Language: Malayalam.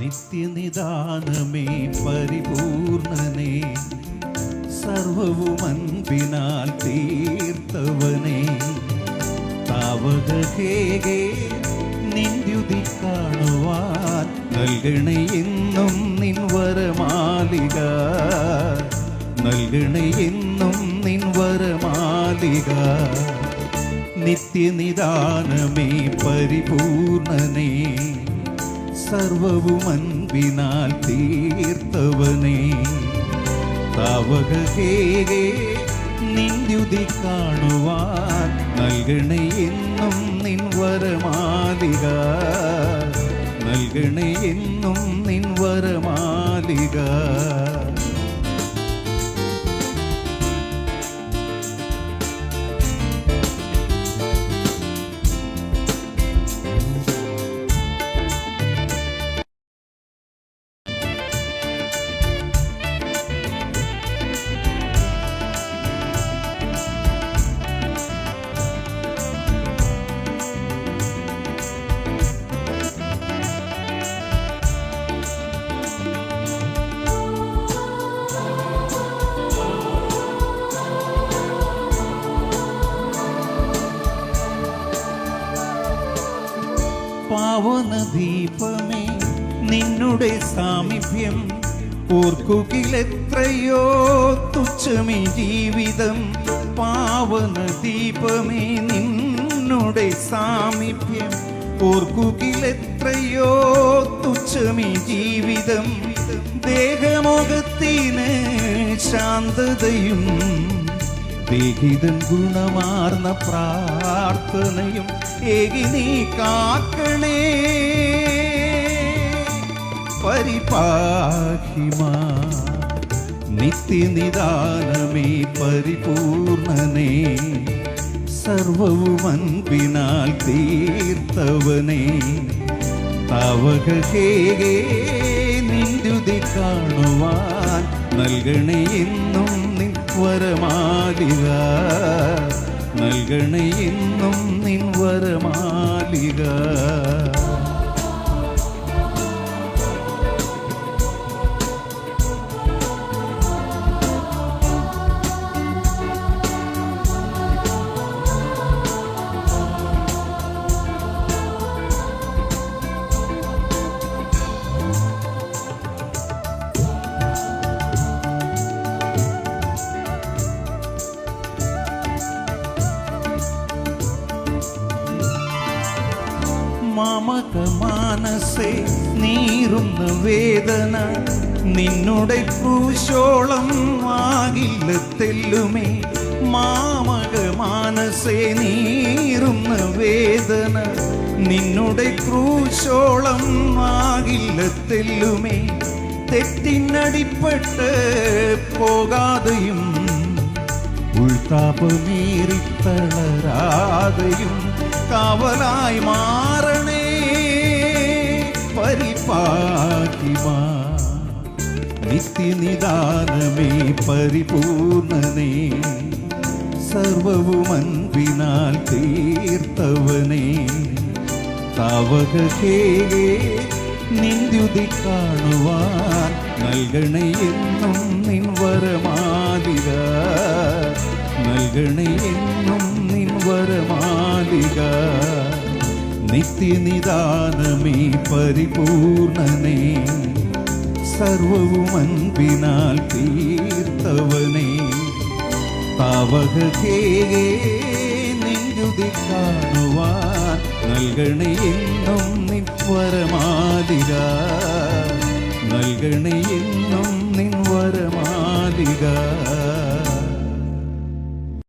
നിത്യനിദാനമേ പരിപൂർണനേ. സർവവും അൻപിനാൽ തീർത്തവനേ. താവകേകെ നിന്ദ്യുതി കാണുവാൻ നൽകണയെന്നും നിൻവരമാലിക. നൽകണേ എന്നും നിൻ നിത്യനിദാനമേ പരിപൂർണനേ. സർവവും അൻപിനാൽ തീർത്തവനേ. താവകേകെ നിന്ദ്യുതി കാണുവാൻ നൽകണേ എന്നും നിൻ വരമാലിക. എന്നും പാവനദീപമേ നിന്നുടെ സാമീപ്യം ഓർക്കുകിലെത്രയോ തുച്ഛമേ ജീവിതം. പാവന ദീപമേ നിന്നുടെ സാമീപ്യം ഓർക്കുകിലെത്രയോ തുച്ഛമേ ജീവിതം. ദേഹമോകത്തിന് ശാന്തതയും ദേഹിതൻ ഗുണമാർന്ന പ്രാർത്ഥനയും ഏകി നീ കാക്കണേ. പരിപാഹിമാ നിത്യനിദാനമേ പരിപൂർണനേ. സർവവും അൻപിനാൽ തീർത്തവനേ. തവകേകേ നിന്ദുതി കാണുവാൻ നൽകണേ എന്നും നിൻ വരമാലിക. നൽകണേ ഇന്നും നിൻ വരമാലിക. മാമക മാനസേ നീറുന്ന വേദന നിന്നുടെ കൂശോളം ആകില്ല തെല്ലുമേ. മാമക മാനസേ നീറുന്ന വേദന നിന്നുടെ ക്രൂശോളം ആകില്ല തെല്ലുമേ. തെറ്റിനടിപ്പെട്ട് പോകാതെയും ഉൾത്താപമേറിത്തളരാതെയും കാവലായി മാറണേ പരിപാകിമാ നിത്യനിദാനമേ പരിപൂർണനേ. സർവവും അൻപിനാൽ തീർത്തവനേ. താവകേകെ നിന്ദുതി കാണുവാൻ നൽകണയെന്നും നിൻവരമാതിക നൽകണേ എന്നും നിൻ വരമാലിക. നിത്യനിദാനമേ പരിപൂർണനേ. സർവവും അൻപിനാൽ തീർത്തവനേ. താവകേ നിന്ദുതി കാണുവാൻ നൽകണേ എന്നും നിൻ വരമാലിക എന്നും നിൻ